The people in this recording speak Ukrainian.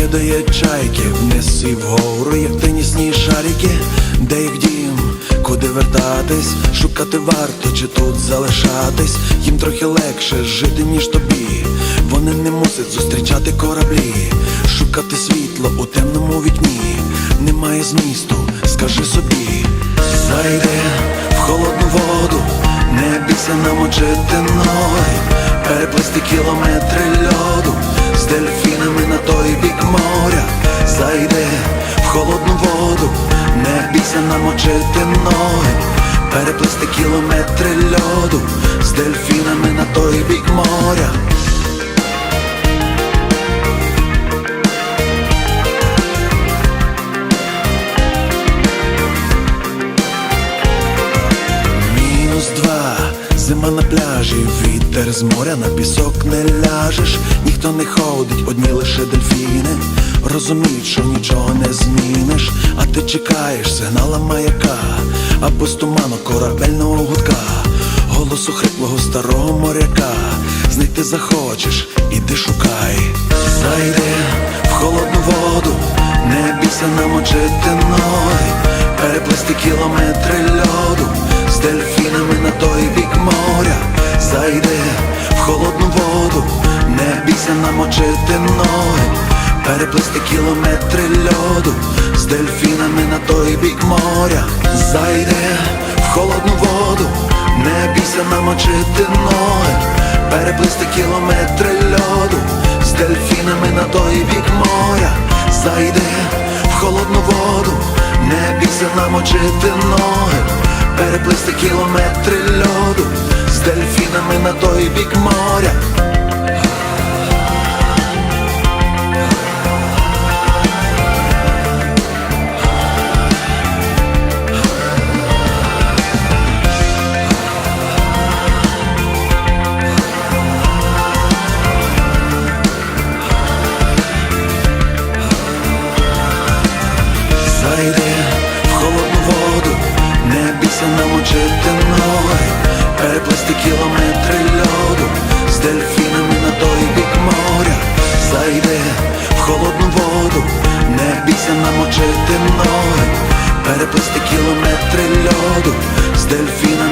падає чайки, і вгору, як тенісні шарики, де їх дім, куди вертатись, шукати варто чи тут залишатись, їм трохи легше жити, ніж тобі. Вони не мусять зустрічати кораблі, шукати світло у темному вікні. Немає змісту, скажи собі, зайди в холодну воду, не бійся намочити ноги, переплисти кілометри льоду з дельфінами на той бік намочити ноги, переплисти кілометри льоду з дельфінами на той бік моря. Мінус два, зима на пляжі, вітер з моря на пісок не ляжеш, ніхто не ходить, одні лише дельфіни. Розуміють, що нічого не зміниш, а ти чекаєш сигнала маяка, або з туману корабельного гудка, голосу хриплого старого моряка. Знайти захочеш, іди шукай, зайди в холодну воду, не бійся намочити ноги, переплисти кілометри льоду з дельфінами на той бік моря, зайди в холодну воду, не бійся намочити ноги, переплисти кілометри льоду з дельфінами на той бік моря, зайди в холодну воду, не бійся намочити ноги, переплисти кілометри льоду з дельфінами на той бік моря, зайди в холодну воду, не бійся намочити ноги, переплисти кілометри льоду з дельфінами на той бік моря. Зайди в холодну воду, не бійся намочити ноги, переплисти кілометри льоду з дельфінами на той бік моря. Зайди в холодну воду, не бійся намочити ноги, переплисти кілометри льоду з дельфінами